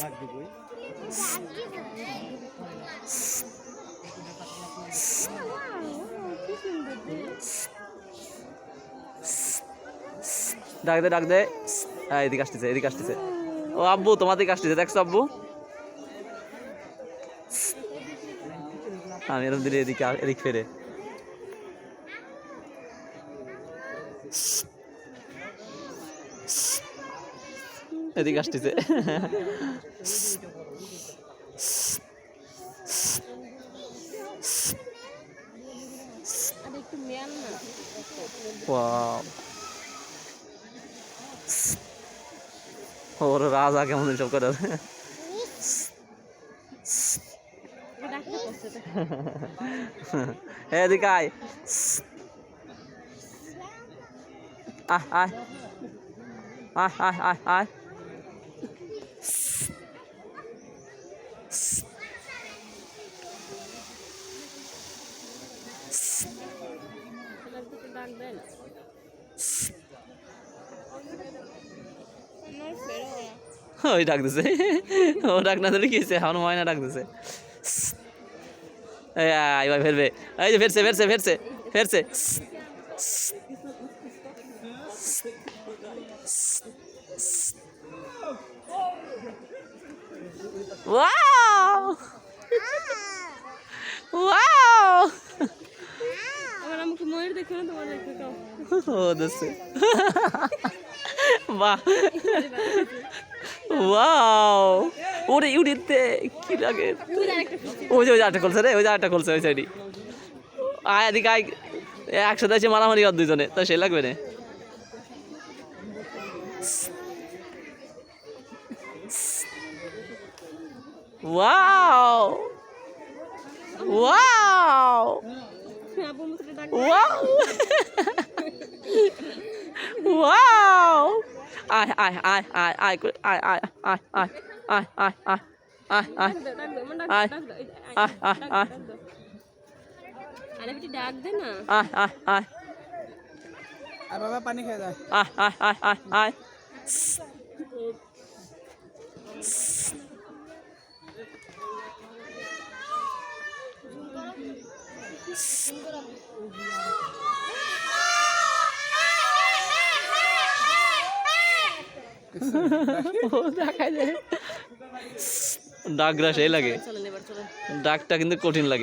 ডাক দে ডাক দে। হ্যাঁ এদিকে আসতেছে এদিকে আসতেছে। ও আব্বু, তোমার দিকে আসতেছে, দেখছ আব্বু? আমি এরকম দিলে এদিকে এদিক ফেরে। এদিকে আসতেছে। ওর রাজা কেমন সব করে এ এদিকে আয় আয়। আয় আয় আয় আয়। লাগবে না। হ্যাঁ, ওই ডাকতেছে ও ডাক না দিলে কি হয়েছে? এখন ময়না ডাকতেছে ভাই ফেরবে। এই যে ফেরছে ফেরছে ফেরছে ফেরছে। ওয়া বাহ ওয়াও ওরে ইউনিতে কি লাগে ওই যে ওই আরেকটা খুলছে রে ওই যে আরেকটা খুলছে ওই সাইডই আয়, এদিকে আয়। একসাথে এসে মারামারি কর দুজনে তো সে লাগবে না। ওয়াও ডাক ওয়াও ওয়াও আয় আয় আয় আয় আয় আয় আয় আয় আয় আয় আয় আয় আয় আয় দাও দাও মানে আয়। দাও আয় আয় আয় দাও আরে বেটি ডাক দে না আয় আয় আয় আর বাবা পানি খেয়ে যায় আয় আয় আয় আয় আয় লাগে। ডাকটা কিন্তু কঠিন লাগে।